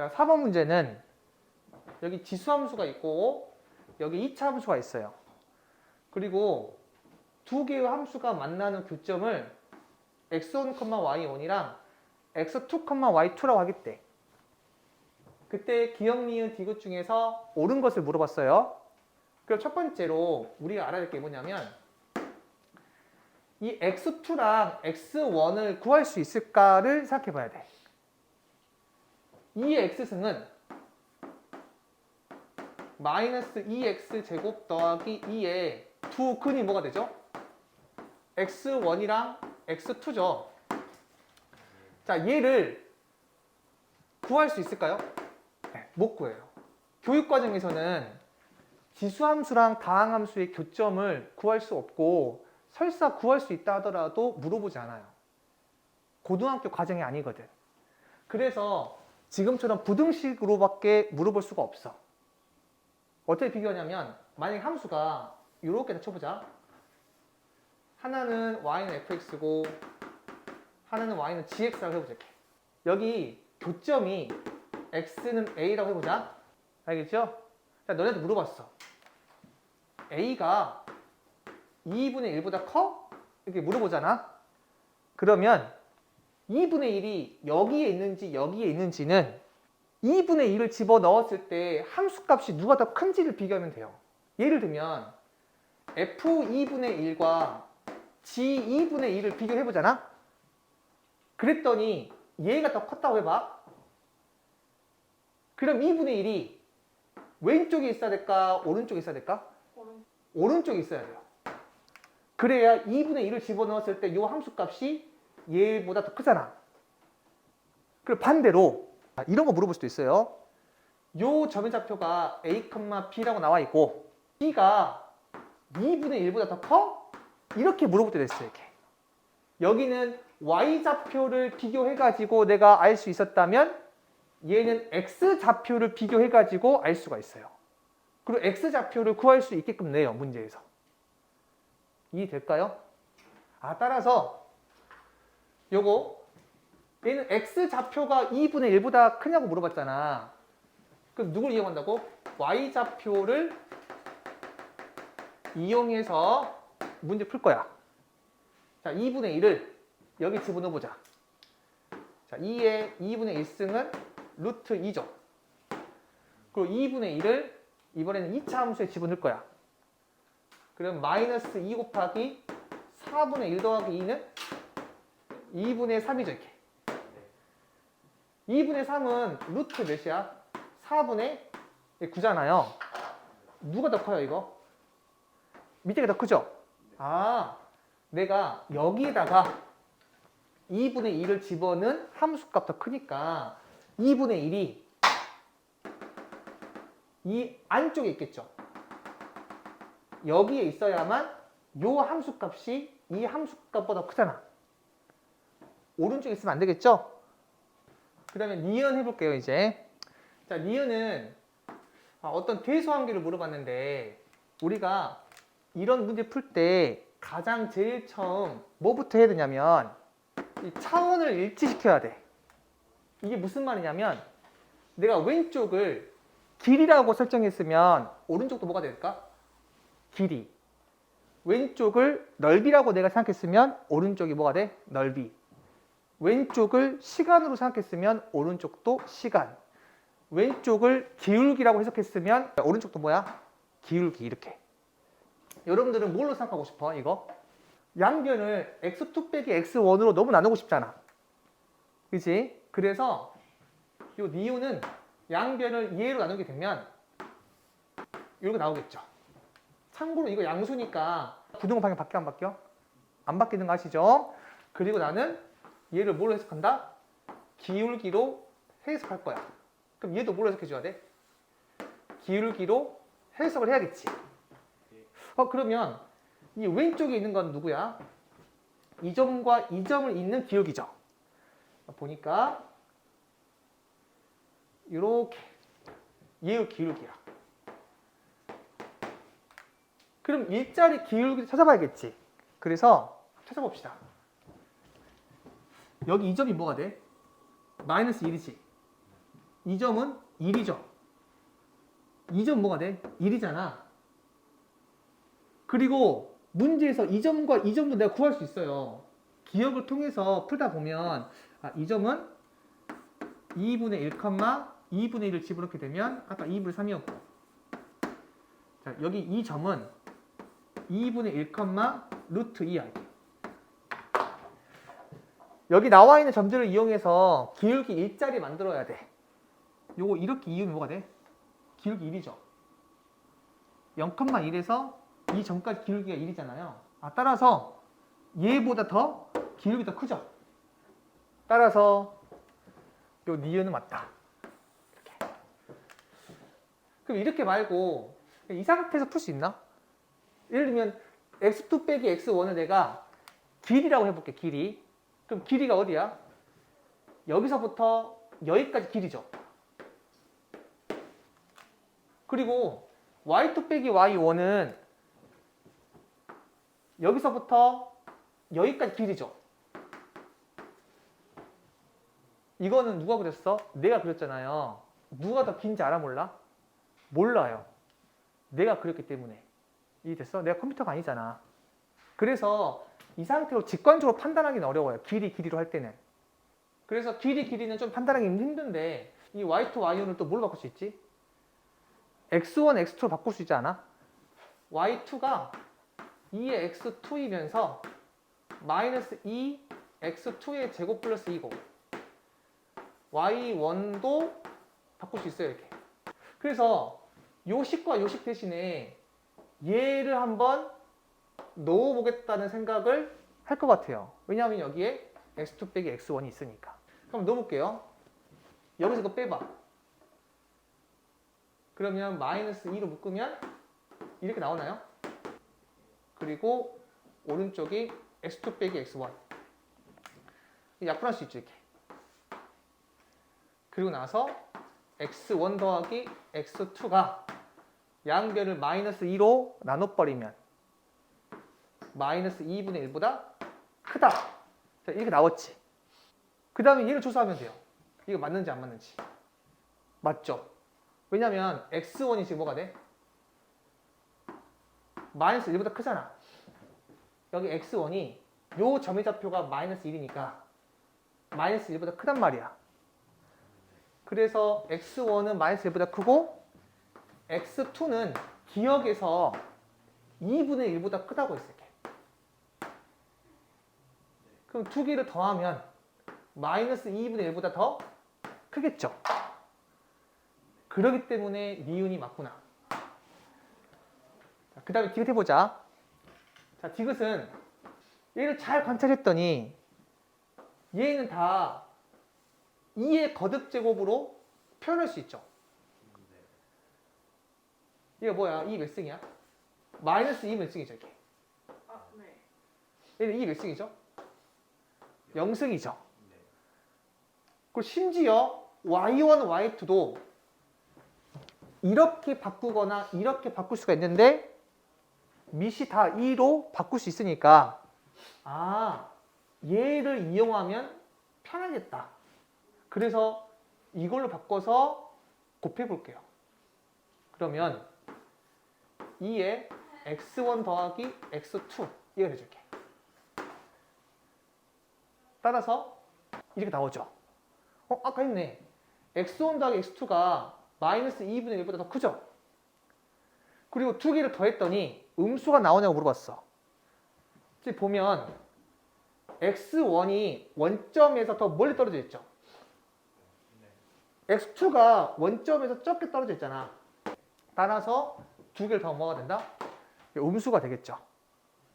자, 4번 문제는 여기 지수함수가 있고 여기 2차 함수가 있어요. 그리고 두 개의 함수가 만나는 교점을 x1, y1이랑 x2, y2라고 하겠대. 그때 기억, 니은, 디귿 중에서 옳은 것을 물어봤어요. 그럼 첫 번째로 우리가 알아야 될게 뭐냐면 이 x2랑 x1을 구할 수 있을까를 생각해 봐야 돼. 이 x승은 마이너스 2x 제곱 더하기 2의 두 근이 뭐가 되죠? x1이랑 x2죠. 자, 얘를 구할 수 있을까요? 네, 못 구해요. 교육 과정에서는 지수함수랑 다항함수의 교점을 구할 수 없고 설사 구할 수 있다 하더라도 물어보지 않아요. 고등학교 과정이 아니거든. 그래서 지금처럼 부등식으로밖에 물어볼 수가 없어. 어떻게 비교하냐면 만약에 함수가 이렇게 쳐보자. 하나는 y는 fx고 하나는 y는 gx라고 해보자. 이렇게. 여기 교점이 x는 a라고 해보자. 알겠죠? 자, 너네한테 물어봤어. a가 2분의 1보다 커? 이렇게 물어보잖아. 그러면 2분의 1이 여기에 있는지 여기에 있는지는 2분의 1을 집어 넣었을 때 함수 값이 누가 더 큰지를 비교하면 돼요. 예를 들면 f 2분의 1과 g 2분의 1을 비교해 보잖아. 그랬더니 얘가 더 컸다고 해봐. 그럼 2분의 1이 왼쪽에 있어야 될까? 오른쪽에 있어야 될까? 오른 쪽에 있어야 돼요. 그래야 2분의 1을 집어넣었을 때 이 함수 값이 얘보다 더 크잖아. 그리고 반대로 아, 이런 거 물어볼 수도 있어요. 요 점의 좌표가 a, b라고 나와 있고 b가 2분의 1보다 더 커? 이렇게 물어볼 때도 있어요. 이렇게. 여기는 y 좌표를 비교해 가지고 내가 알 수 있었다면 얘는 x 좌표를 비교해 가지고 알 수가 있어요. 그리고 x 좌표를 구할 수 있게끔 내요 문제에서. 이해될까요? 아 따라서 요거 얘는 x 좌표가 2분의 1보다 크냐고 물어봤잖아. 그럼 누굴 이용한다고? y 좌표를 이용해서 문제 풀 거야. 자, 2분의 1을 여기 집어넣어 보자. 자, 2의 2분의 1승은 루트 2죠. 그리고 2분의 1을 이번에는 2차 함수에 집어넣을 거야. 그럼 마이너스 2 곱하기 4분의 1 더하기 2는 2분의 3이죠, 이렇게. 2분의 3은 루트 몇이야? 4분의 9잖아요. 누가 더 커요, 이거? 밑에가 더 크죠? 아, 내가 여기에다가 2분의 2를 집어넣은 함수값 더 크니까 2분의 1이 이 안쪽에 있겠죠. 여기에 있어야만 요 함수값이 이 함수값보다 크잖아. 오른쪽에 있으면 안 되겠죠? 그 다음에 니은 해볼게요, 이제. 자, 니은은 아, 어떤 대소관계를 물어봤는데 우리가 이런 문제 풀 때 가장 제일 처음 뭐부터 해야 되냐면 이 차원을 일치시켜야 돼. 이게 무슨 말이냐면 내가 왼쪽을 길이라고 설정했으면 오른쪽도 뭐가 될까? 길이. 왼쪽을 넓이라고 내가 생각했으면 오른쪽이 뭐가 돼? 넓이. 왼쪽을 시간으로 생각했으면 오른쪽도 시간. 왼쪽을 기울기라고 해석했으면 오른쪽도 뭐야? 기울기 이렇게. 여러분들은 뭘로 생각하고 싶어? 이거? 양변을 x2 빼기 x1으로 너무 나누고 싶잖아. 그지? 그래서 요 니오는 양변을 2회로 나누게 되면 이렇게 나오겠죠. 참고로 이거 양수니까 부등호 방향 바뀌어 안 바뀌어? 안 바뀌는 거 아시죠? 그리고 나는 얘를 뭘로 해석한다? 기울기로 해석할 거야. 그럼 얘도 뭘로 해석해 줘야 돼? 기울기로 해석을 해야겠지. 어 그러면 이 왼쪽에 있는 건 누구야? 이 점과 이 점을 잇는 기울기죠. 보니까 이렇게 얘의 기울기야. 그럼 일자리 기울기 찾아봐야겠지. 그래서 찾아봅시다. 여기 이 점이 뭐가 돼? 마이너스 1이지. 이 점은 1이죠. 이점 뭐가 돼? 1이잖아. 그리고 문제에서 이 점과 이 점도 내가 구할 수 있어요. 기억을 통해서 풀다 보면 아, 이 점은 2분의 1, 2분의 1을 집어넣게 되면 아까 2분의 3이었고 자, 여기 이 점은 2분의 1, 루트 2 알게. 여기 나와 있는 점들을 이용해서 기울기 일자리 만들어야 돼. 요거 이렇게 이으면 뭐가 돼? 기울기 1이죠. 0,1에서 이 점까지 기울기가 1이잖아요. 아, 따라서 얘보다 더 기울기 더 크죠. 따라서 요 니은은 맞다. 이렇게. 그럼 이렇게 말고 이 상태에서 풀 수 있나? 예를 들면 x2 빼기 x1을 내가 길이라고 해볼게 길이 그럼 길이가 어디야? 여기서부터 여기까지 길이죠 그리고 y2 빼기 y1은 여기서부터 여기까지 길이죠 이거는 누가 그렸어? 내가 그렸잖아요 누가 더 긴지 알아 몰라? 몰라요 내가 그렸기 때문에 이해됐어? 내가 컴퓨터가 아니잖아. 그래서 이 상태로 직관적으로 판단하기는 어려워요. 길이 길이로 할 때는. 그래서 길이 길이는 좀 판단하기 힘든데 이 y2 y1을 또 뭘로 바꿀 수 있지? x1 x2로 바꿀 수 있지 않아? y2가 2의 x2이면서 마이너스 2 x2의 제곱 플러스 2고 y1도 바꿀 수 있어요 이렇게. 그래서 요식과 요식 대신에 얘를 한번 넣어보겠다는 생각을 할 것 같아요. 왜냐하면 여기에 x2 빼기 x1이 있으니까. 그럼 넣어볼게요. 여기서 이거 빼봐. 그러면 마이너스 2로 묶으면 이렇게 나오나요? 그리고 오른쪽이 x2 빼기 x1. 약분할 수 있죠, 이렇게. 그리고 나서 x1 더하기 x2가 양변을 마이너스 2로 나눠버리면 마이너스 2분의 1보다 크다. 자, 이렇게 나왔지. 그 다음에 얘를 조사하면 돼요. 이거 맞는지 안 맞는지. 맞죠? 왜냐면 x1이 지금 뭐가 돼? 마이너스 1보다 크잖아. 여기 x1이 요 점의 좌표가 마이너스 1이니까 마이너스 1보다 크단 말이야. 그래서 x1은 마이너스 1보다 크고 x2는 기억에서 2분의 1보다 크다고 했을게. 그럼 두 개를 더하면 마이너스 2분의 1보다 더 크겠죠. 그러기 때문에 니은이 맞구나. 그 다음에 디귿 해보자. 자, 디귿은 얘를 잘 관찰했더니 얘는 다 2의 거듭 제곱으로 표현할 수 있죠. 이거 뭐야? 2 몇 승이야? 마이너스 2 몇 승이죠, 이게. 아, 네. 얘는 2 몇 승이죠? 0승이죠. 그리고 심지어 y1, y2도 이렇게 바꾸거나 이렇게 바꿀 수가 있는데 밑이 다 2로 바꿀 수 있으니까 아 얘를 이용하면 편하겠다. 그래서 이걸로 바꿔서 곱해 볼게요. 그러면 2에 x1 더하기 x2 이거 해줄게. 따라서 이렇게 나오죠. 어, 아까 했네. x1 더하기 x2가 마이너스 2분의 1보다 더 크죠? 그리고 두 개를 더했더니 음수가 나오냐고 물어봤어. 지금 보면 x1이 원점에서 더 멀리 떨어져 있죠? x2가 원점에서 적게 떨어져 있잖아. 따라서 두 개를 더 뭐가 된다? 음수가 되겠죠.